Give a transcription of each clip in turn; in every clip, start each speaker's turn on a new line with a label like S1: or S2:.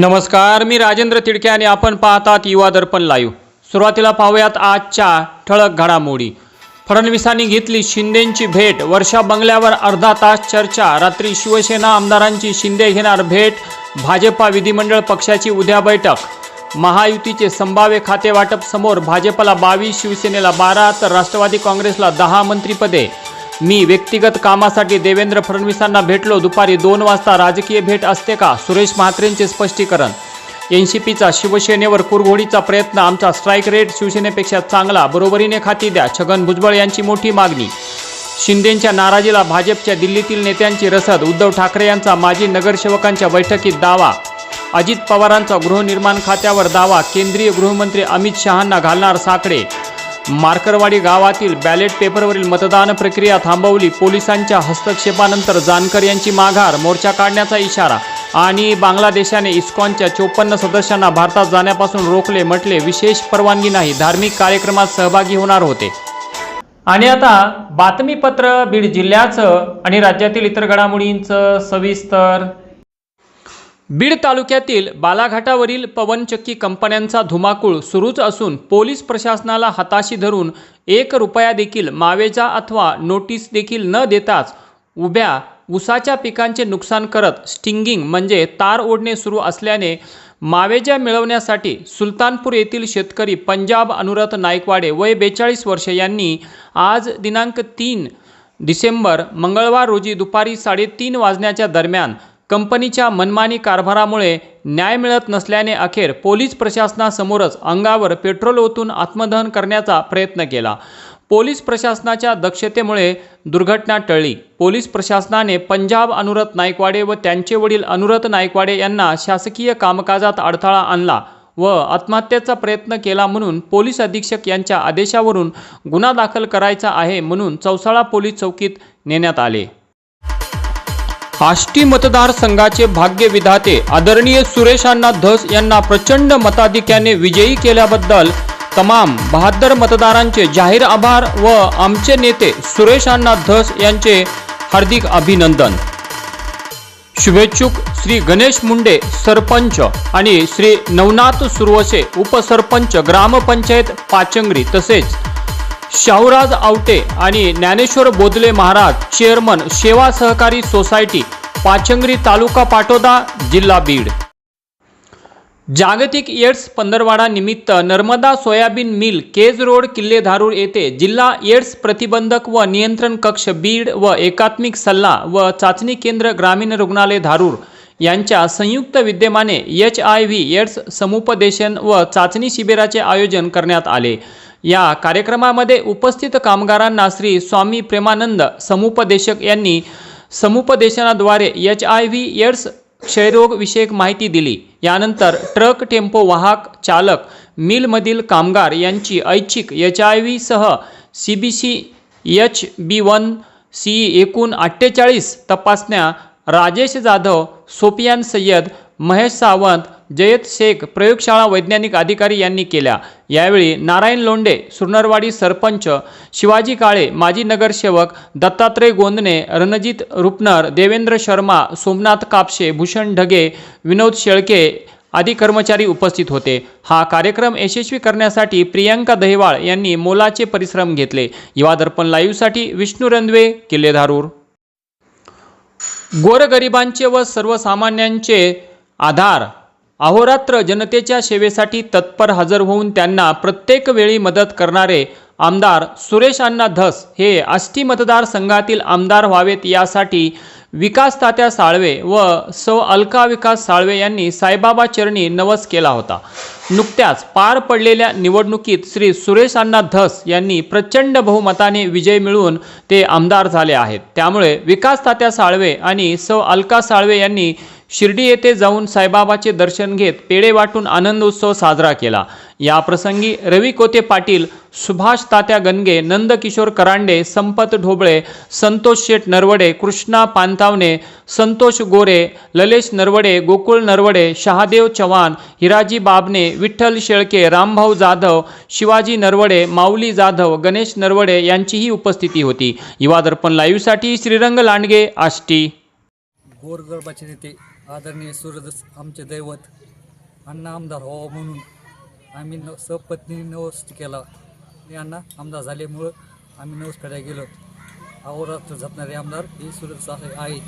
S1: नमस्कार मी राजेंद्र तिडके आणि आपण पाहतात युवा दर्पण लाईव्ह सुरुवातीला पाहूयात आजच्या ठळक घडामोडी. फडणवीसांनी घेतली शिंदेंची भेट. वर्षा बंगल्यावर अर्धा तास चर्चा. रात्री शिवसेना आमदारांची शिंदे घेणार भेट. भाजपा विधिमंडळ पक्षाची उद्या बैठक. महायुतीचे संभाव्य खाते वाटप समोर भाजपला बावीस शिवसेनेला बारा तर राष्ट्रवादी काँग्रेसला दहा मंत्रिपदे. मी व्यक्तिगत कामासाठी देवेंद्र फडणवीसांना भेटलो. दुपारी दोन वाजता राजकीय भेट असते का? सुरेश म्हात्रेंचे स्पष्टीकरण. एन सी पीचा शिवसेनेवर कुरघोडीचा प्रयत्न आमचा स्ट्राईक रेट शिवसेनेपेक्षा चांगला बरोबरीने खाती द्या छगन भुजबळ यांची मोठी मागणी. शिंदेंच्या नाराजीला भाजपच्या दिल्लीतील नेत्यांची रसद उद्धव ठाकरे यांचा माजी नगरसेवकांच्या बैठकीत दावा. अजित पवारांचा गृहनिर्माण खात्यावर दावा केंद्रीय गृहमंत्री अमित शहांना घालणार साकडे. मार्करवाडी गावातील बॅलेट पेपरवरील मतदान प्रक्रिया थांबवली. पोलिसांच्या हस्तक्षेपानंतर जानकर यांची माघार मोर्चा काढण्याचा इशारा आणि बांगलादेशाने इस्कॉनच्या चोपन्न सदस्यांना भारतात जाण्यापासून रोखले म्हटले विशेष परवानगी नाही. धार्मिक कार्यक्रमात सहभागी होणार होते. आणि आता बातमीपत्र बीड जिल्ह्याचं आणि राज्यातील इतर घडामोडींचं सविस्तर बीड तालुक्यातील बालाघाटावरील पवनचक्की कंपन्यांचा धुमाकूळ सुरूच असून पोलीस प्रशासनाला हाताशी धरून एक रुपया देखील मावेजा अथवा नोटीस देखील न देताच उभ्या ऊसाच्या पिकांचे नुकसान करत स्टिंगिंग म्हणजे तार ओढणे सुरू असल्याने मावेजा मिळवण्यासाठी सुलतानपूर येथील शेतकरी पंजाब अनुरथ नाईकवाडे वय बेचाळीस वर्ष यांनी आज दिनांक तीन डिसेंबर मंगळवार रोजी दुपारी साडेतीन वाजण्याच्या दरम्यान कंपनीच्या मनमानी कारभारामुळे न्याय मिळत नसल्याने अखेर पोलीस प्रशासनासमोरच अंगावर पेट्रोल ओतून आत्मदहन करण्याचा प्रयत्न केला. पोलीस प्रशासनाच्या दक्षतेमुळे दुर्घटना टळली. पोलीस प्रशासनाने पंजाब अनुरत नायकवाडे व त्यांचे वडील अनुरत नायकवाडे यांना शासकीय कामकाजात अडथळा आणला व आत्महत्येचा प्रयत्न केला म्हणून पोलीस अधीक्षक यांच्या आदेशावरून गुन्हा दाखल करायचा आहे म्हणून चौसाळा पोलीस चौकीत नेण्यात आले. आष्टी मतदारसंघाचे भाग्य विधाते आदरणीय सुरेश अण्णा धस यांना प्रचंड मताधिक्याने विजयी केल्याबद्दल तमाम बहात्तर मतदारांचे जाहीर आभार व आमचे नेते सुरेश अण्णा धस यांचे हार्दिक अभिनंदन. शुभेच्छुक श्री गणेश मुंडे सरपंच आणि श्री नवनाथ सुरवसे उपसरपंच ग्रामपंचायत पाचंगरी तसेच शाहूराज आवटे आणि ज्ञानेश्वर बोदले महाराज चेअरमन सेवा सहकारी सोसायटी पाचंगरी तालुका पाटोदा जिल्हा बीड. जागतिक एड्स पंधरवाडा निमित्त Narmada soybean mill Kej road Kille Dharur येथे जिल्हा एड्स प्रतिबंधक व नियंत्रण कक्ष बीड व एकात्मिक सल्ला व चाचणी केंद्र ग्रामीण रुग्णालय धारूर यांच्या संयुक्त विद्यमाने एच आय व्ही एड्स समुपदेशन व चाचणी शिबिराचे आयोजन करण्यात आले. या कार्यक्रमामध्ये उपस्थित कामगारांना श्री स्वामी प्रेमानंद समुपदेशक यांनी समुपदेशनाद्वारे एच आय व्ही एड्स क्षयरोगविषयक माहिती दिली. यानंतर ट्रक टेम्पो वाहक चालक मिलमधील कामगार यांची ऐच्छिक एच आय व्ही सह C B C H B one C एकूण अठ्ठेचाळीस तपासण्या राजेश जाधव सोपियान सय्यद महेश सावंत जयत शेख प्रयोगशाळा वैज्ञानिक अधिकारी यांनी केल्या. यावेळी नारायण लोंडे सुरनरवाडी सरपंच शिवाजी काळे माजी नगरसेवक दत्तात्रय गोंदणे रणजित रुपनर देवेंद्र शर्मा सोमनाथ कापशे भूषण ढगे विनोद शेळके आदी कर्मचारी उपस्थित होते. हा कार्यक्रम यशस्वी करण्यासाठी प्रियांका दहिवाळ यांनी मोलाचे परिश्रम घेतले. युवा दर्पण लाईव्हसाठी विष्णू रंधवे किल्ले धारूर गोरगरिबांचे व सर्वसामान्यांचे आधार अहोरात्र जनतेच्या सेवेसाठी तत्पर हजर होऊन त्यांना प्रत्येक वेळी मदत करणारे आमदार सुरेश अण्णा धस हे आष्टी मतदारसंघातील आमदार व्हावेत यासाठी विकास तात्या साळवे व सौ अलका विकास साळवे यांनी साईबाबा चरणी नवस केला होता. नुकत्याच पार पडलेल्या निवडणुकीत श्री सुरेश अण्णा धस यांनी प्रचंड बहुमताने विजय मिळवून ते आमदार झाले आहेत. त्यामुळे विकास तात्या साळवे आणि सौ अलका साळवे यांनी शिर्डी येथे जाऊन साईबाबाचे दर्शन घेत पेढे वाटून आनंद उत्सव साजरा केला. या प्रसंगी रवी कोते पाटील सुभाष तात्या गणगे नंदकिशोर करांडे संपत ढोबळे संतोष शेठ नरवडे कृष्णा पानतावणे संतोष गोरे ललेश नरवडे गोकुळ नरवडे शहादेव चव्हाण हिराजी बाबणे विठ्ठल शेळके रामभाऊ जाधव शिवाजी नरवडे माऊली जाधव गणेश नरवडे यांचीही उपस्थिती होती. युवा दर्पण लाईव्हसाठी श्रीरंग लांडगे आष्टी.
S2: गोरगरबाचे नेते आदरणीय सूरज आमचे दैवत अण्णा आमदार व्हावा म्हणून आम्ही न सपत्नी नवस केला. आणि अण्णा आमदार झाल्यामुळं आम्ही नवस फेडायला गेलो. अहोरात्र झपणारे आमदार हे सुरत आहे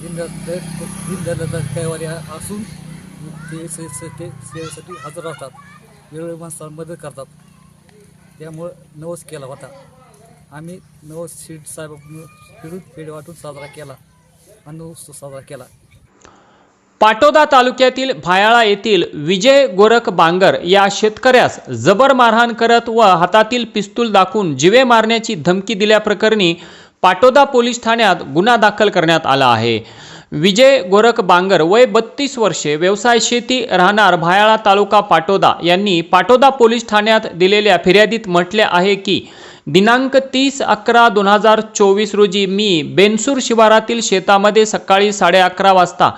S2: दिन दीनदयाल कैवारी असून ते से- ते सेवेसाठी हजर राहतात. वेळोवेळी माणसाला मदत करतात. त्यामुळं नवस केला होता. आम्ही नवस शीट साहेब फिरून पेढे वाटून साजरा केला. अन्न उत्सव साजरा केला.
S1: पाटोदा तालुक्यातील भायाळा येथील विजय गोरख बांगर या शेतकऱ्यास जबर मारहाण करत व हातातील पिस्तूल दाखवून जिवे मारण्याची धमकी दिल्याप्रकरणी पाटोदा पोलीस ठाण्यात गुन्हा दाखल करण्यात आला आहे. विजय गोरख बांगर वय बत्तीस वर्षे व्यवसाय शेती राहणार भायाळा तालुका पाटोदा यांनी पाटोदा पोलीस ठाण्यात दिलेल्या फिर्यादीत म्हटले आहे की दिनांक तीस अकरा दोन हजार चोवीस रोजी मी बेनसूर शिवारातील शेतामध्ये सकाळी साडे अकरा वाजता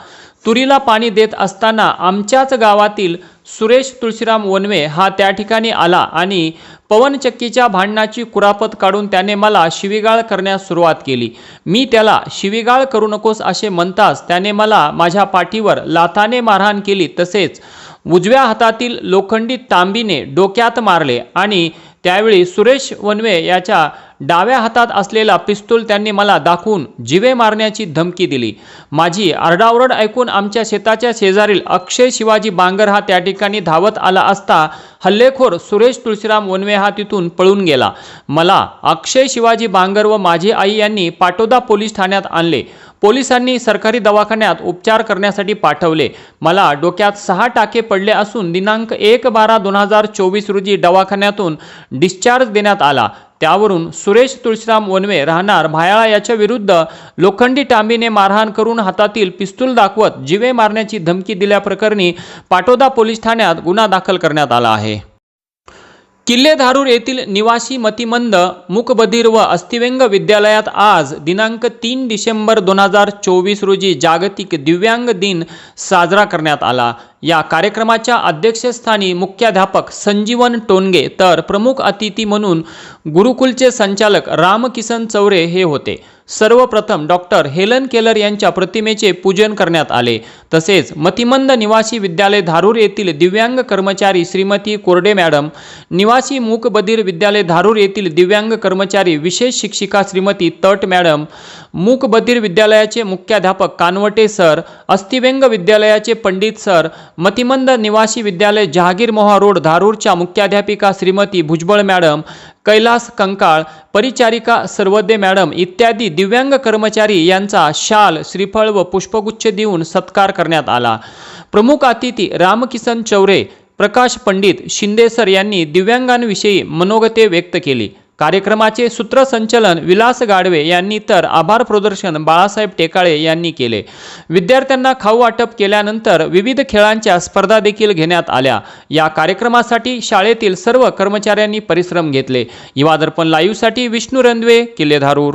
S1: तुरीला पाणी देत असताना आमच्याच गावातील सुरेश तुळशीराम वनवे हा त्या ठिकाणी आला आणि पवनचक्कीच्या भांडणाची कुरापत काढून त्याने मला शिवीगाळ करण्यास सुरुवात केली. मी त्याला शिवीगाळ करू नकोस असे म्हणताच त्याने मला माझ्या पाठीवर लाथाने मारहाण केली तसेच उजव्या हातातील लोखंडी तांबीने डोक्यात मारले आणि त्यावेळी सुरेश वनवे याच्या डाव्या हातात असलेला पिस्तूल त्यांनी मला दाखवून जिवे मारण्याची धमकी दिली. माझी आरडाओरड ऐकून आमच्या शेताच्या शेजारील अक्षय शिवाजी बांगर हा त्या ठिकाणी धावत आला असता हल्लेखोर सुरेश तुळशीराम वनवे हा तिथून पळून गेला. मला अक्षय शिवाजी बांगर व माझी आई यांनी पाटोदा पोलीस ठाण्यात आणले. पोलिसांनी सरकारी दवाखान्यात उपचार करण्यासाठी पाठवले. मला डोक्यात सहा टाके पडले असून दिनांक एक बारा दोन हजार चोवीस रोजी दवाखान्यातून डिस्चार्ज देण्यात आला. त्यावरून सुरेश तुळशीराम वनवे राहणार भायाळा याच्या विरुद्ध लोखंडी टांबीने मारहाण करून हातातील पिस्तूल दाखवत जिवे मारण्याची धमकी दिल्याप्रकरणी पाटोदा पोलीस ठाण्यात गुन्हा दाखल करण्यात आला आहे. किल्लेधारूर येथील निवासी मतिमंद मुकबधीर व अस्थिव्यंग विद्यालयात आज दिनांक तीन डिसेंबर दोन हजार चोवीस रोजी जागतिक दिव्यांग दिन साजरा करण्यात आला. या कार्यक्रमाच्या अध्यक्षस्थानी मुख्याध्यापक संजीवन टोनगे तर प्रमुख अतिथी म्हणून गुरुकुलचे संचालक रामकिसन चौरे हे होते. सर्वप्रथम डॉक्टर हेलन केलर यांच्या प्रतिमेचे पूजन करण्यात आले. तसेच मतिमंद निवासी विद्यालय धारूर येथील दिव्यांग कर्मचारी श्रीमती कोरडे मॅडम निवासी मूकबधीर विद्यालय धारूर येथील दिव्यांग कर्मचारी विशेष शिक्षिका श्रीमती तट मॅडम मूकबधीर विद्यालयाचे मुख्याध्यापक कानवटे सर अस्थिव्यंग विद्यालयाचे पंडित सर मतिमंद निवासी विद्यालय जहागीर मोहा रोड धारूरच्या मुख्याध्यापिका श्रीमती भुजबळ मॅडम कैलास कंकाळ परिचारिका सर्वदे मॅडम इत्यादी दिव्यांग कर्मचारी यांचा शाल श्रीफळ व पुष्पगुच्छ देऊन सत्कार करण्यात आला. प्रमुख अतिथी रामकिसन चौरे प्रकाश पंडित शिंदे सर यांनी दिव्यांगांविषयी मनोगते व्यक्त केली. कार्यक्रमाचे सूत्रसंचलन विलास गाडवे यांनी तर आभार प्रदर्शन बाळासाहेब टेकाळे यांनी केले. विद्यार्थ्यांना खाऊ वाटप केल्यानंतर विविध खेळांच्या स्पर्धा देखील घेण्यात आल्या. या कार्यक्रमासाठी शाळेतील सर्व कर्मचाऱ्यांनी परिश्रम घेतले. युवादर्पण लाईव्हसाठी विष्णू रंधवे किल्ले धारूर